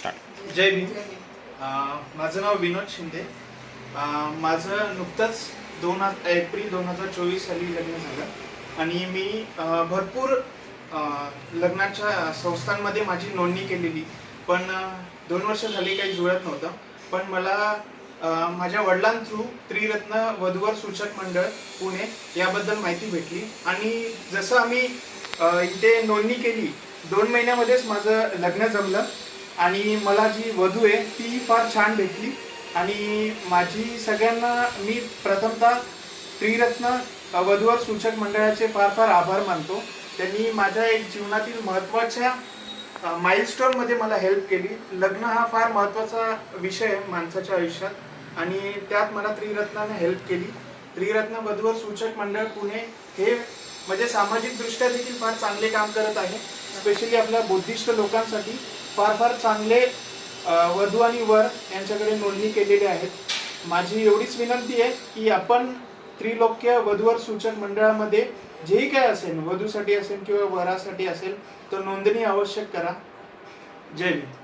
Start जय भीम. माझं नाव विनोद शिंदे. माझं नुकतंच दोन हजार एप्रिल दोन हजार चोवीस साली लग्न झालं. आणि मी भरपूर लग्नाच्या संस्थांमध्ये माझी नोंदणी केलेली. पण दोन वर्ष झाली काही जुळत नव्हतं. पण मला माझ्या वडिलांथ्रू त्रिरत्न वधूवर सूचक मंडळ पुणे याबद्दल माहिती भेटली. आणि जसं आम्ही इथे नोंदणी केली दोन महिन्यामध्येच माझं लग्न जमलं. आणि मला जी वधू आहे ती फार छान भेटली. आणि माझी सगळ्यांना मी प्रथमतः त्रिरत्न वधूवर सूचक मंडळाचे फार फार आभार मानतो. त्यांनी माझ्या एक जीवनातील महत्त्वाच्या माइलस्टोनमध्ये मला हेल्प केली. लग्न हा फार महत्त्वाचा विषय आहे माणसाच्या आयुष्यात. आणि त्यात मला त्रिरत्नाने हेल्प केली. त्रिरत्न वधूवर सूचक मंडळ पुणे हे म्हणजे सामाजिकदृष्ट्या देखील फार चांगले काम करत आहे. स्पेशली आपल्या बुद्धिस्ट लोकांसाठी. फार फार चांगले वधू आणि वर यांच्याकडे नोंदणी केलेली आहेत. माझी एवढीच विनंती आहे की आपण त्रिलोक्य वधूवर सूचक मंडळामध्ये जेही काय असेल वधूसाठी असेल किंवा वरासाठी असेल तर नोंदणी आवश्यक करा. जय भीम.